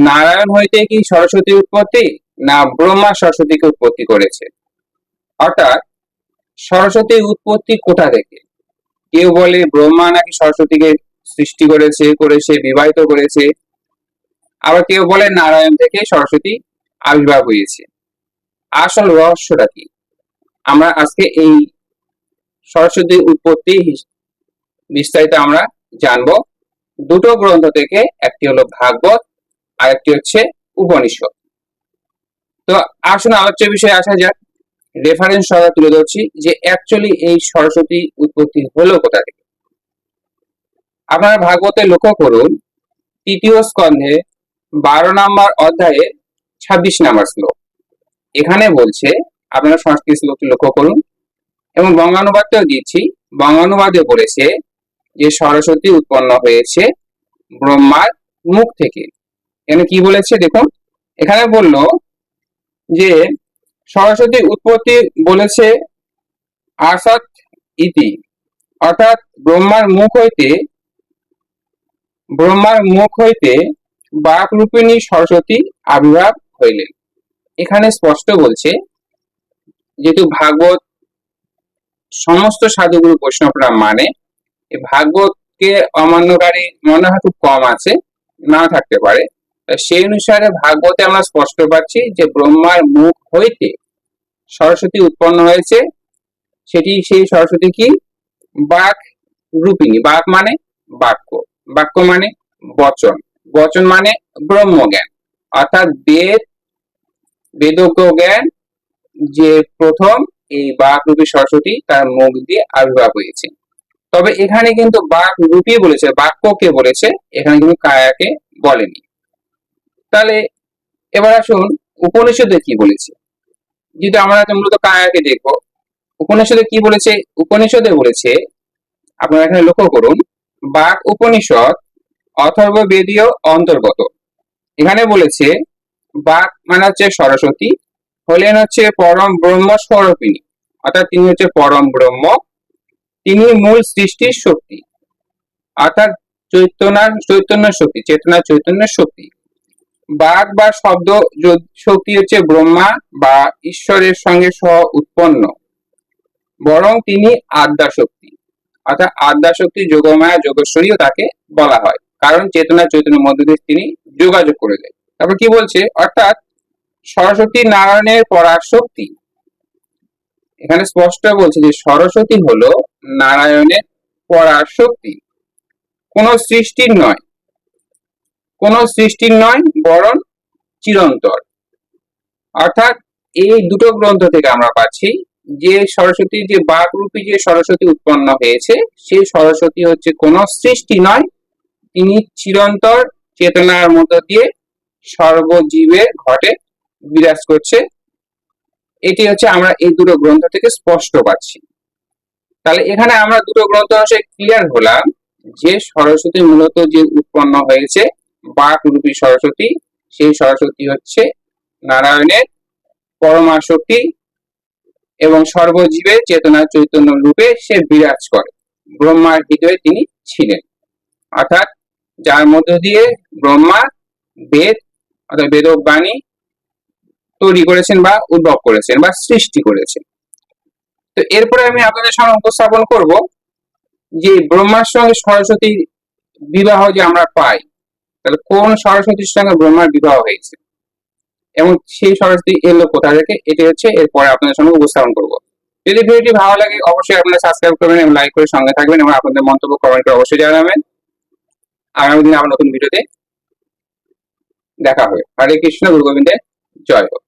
নারায়ণ হইতে কি সরস্বতী উৎপত্তি, না ব্রহ্মা সরস্বতীকে উৎপত্তি করেছে? অর্থাৎ সরস্বতী উৎপত্তি কোথা থেকে? কেউ বলে ব্রহ্মা নাকি সরস্বতীকে সৃষ্টি করেছে করেছে, বিবাহিত করেছে। আবার কেউ বলে নারায়ণ থেকে সরস্বতী আবির্ভাব হয়েছে। আসল রহস্যটা কি? আমরা আজকে এই সরস্বতী উৎপত্তি বিস্তারিত আমরা জানব। দুটো গ্রন্থ থেকে একটি হলো ভাগবত আর একটি হচ্ছে উপনিষদ। তো আসুন আলোচ্য বিষয়ে আসা যাক। রেফারেন্স সহ তুলে ধরছি যে অ্যাকচুয়ালি এই সরস্বতী উৎপত্তি হলো কোথা থেকে? আপনারা ভাগবতে লক্ষ্য করুন, তৃতীয় স্কন্ধে বারো নম্বর অধ্যায়ে ছাব্বিশ নম্বর শ্লোক। এখানে বলছে, আপনারা সংস্কৃত শ্লোকটি লক্ষ্য করুন, এবং বঙ্গানুবাদটাও দিচ্ছি, বঙ্গানুবাদে বলেছে যে সরস্বতী উৎপন্ন হয়েছে ব্রহ্মার মুখ থেকে। এখানে কি বলেছে দেখুন, এখানে বলল যে সরস্বতী উৎপত্তি বলেছে আসাত ইতি, অর্থাৎ ব্রহ্মার মুখ হইতে, ব্রহ্মার মুখ হইতে বাক রূপিণী সরস্বতী আবির্ভাব হইলেন। এখানে স্পষ্ট বলছে, যেহেতু ভাগবত সমস্ত সাধুগুরু বৈষ্ণবরা মানে ভাগবতকে অমান্যকারী মনে হয় খুব কম আছে না থাকতে পারে। সেই অনুসারে ভাগবতে আমরা স্পষ্ট পাচ্ছি যে ব্রহ্মার মুখ হইতে সরস্বতী উৎপন্ন হয়েছে। সেটি সেই সরস্বতী কি? বাক রূপিণী। বাক মানে বাক্য। বাক্য মানে বচন। বচন মানে ব্রহ্মজ্ঞান। অর্থাৎ বেদ, বেদজ্ঞ জ্ঞান যে প্রথম এই বাক রূপী সরস্বতী তার মুখ দিয়ে আবির্ভাব হয়েছে। তবে এখানে কিন্তু বাক রূপী বলেছে বাক্যকে বলেছে, এখানে কিন্তু কায়াকে বলেনি। তাহলে এবার আসুন উপনিষদে কি বলেছে? যদি আমরা মূলত কায়াকে দেখব, উপনিষদে কি বলেছে? উপনিষদে বলেছে, আপনারা এখানে লক্ষ্য করুন, বাক উপনিষদ অথর্ব বেদীয় অন্তর্গত। এখানে বলেছে, বাক মানে হচ্ছে সরস্বতী, হলেন হচ্ছে পরম ব্রহ্ম স্বরূপিণী। অর্থাৎ তিনি হচ্ছে পরম ব্রহ্ম, তিনি মূল সৃষ্টির শক্তি। অর্থাৎ চৈতন্যার চৈতন্য শক্তি চেতনা চৈতন্য শক্তি। বাক বা শব্দ শক্তি হচ্ছে ব্রহ্মা বা ঈশ্বরের সঙ্গে সহ উৎপন্ন। বরং তিনি আদ্যা শক্তি অর্থাৎ আদ্যা শক্তি যোগমায়া, যোগেশ্বরীও তাকে বলা হয়। কারণ চেতনা চৈতন্যের মধ্য দিয়ে তিনি যোগাযোগ করে দেয় তারপর কি বলছে? অর্থাৎ সরস্বতী নারায়ণের পরার শক্তি এখানে স্পষ্ট বলছে যে সরস্বতী হলো নারায়ণের পরার শক্তি কোন সৃষ্টির নয়। কোন সৃষ্টির নয়, বরং চিরন্তর অর্থাৎ এই দুটো গ্রন্থ থেকে আমরা পাচ্ছি, যে সরস্বতী, যে বাক রূপী যে সরস্বতী উৎপন্ন হয়েছে, সেই সরস্বতী হচ্ছে কোন সৃষ্টি নয়, তিনি চিরন্তর চেতনার মধ্য দিয়ে সর্বজীবের ঘটে বিরাজ করছে। এটি হচ্ছে আমরা এই দুটো গ্রন্থ থেকে স্পষ্ট পাচ্ছি। তাহলে এখানে আমরা দুটো গ্রন্থ ক্লিয়ার হলাম, যে সরস্বতী মূলত যে উৎপন্ন হয়েছে বাক রূপী সরস্বতী, সেই সরস্বতী হচ্ছে নারায়ণের পরমা শক্তি এবং সর্বজীবের চেতনা চৈতন্য রূপে সে বিরাজ করে। ব্রহ্মার হৃদয়ে তিনি ছিলেন। অর্থাৎ যার মধ্য দিয়ে ব্রহ্মা বেদ অর্থাৎ বেদবাণী তৈরি করেছেন বা উদ্ভব করেছেন বা সৃষ্টি করেছেন। তো এরপরে আমি আপনাদের সামনে উপস্থাপন করব যে ব্রহ্মার সঙ্গে সরস্বতীর বিবাহ যে আমরা পাই তাহলে কোন সরস্বতীর সঙ্গে ব্রহ্মার বিবাহ হয়েছে? এবং সেই সরস্বতী এলো কোথা থেকে? এটি হচ্ছে এরপরে আপনাদের সঙ্গে উপস্থাপন করব। যদি ভিডিওটি ভালো লাগে, অবশ্যই আপনারা সাবস্ক্রাইব করবেন এবং লাইক করে সঙ্গে থাকবেন এবং আপনাদের মন্তব্য কমেন্ট করে অবশ্যই জানাবেন। আগামী দিনে আমার নতুন ভিডিওতে দেখা হবে। হরে কৃষ্ণ গুরু গোবিন্দের জয় হোক।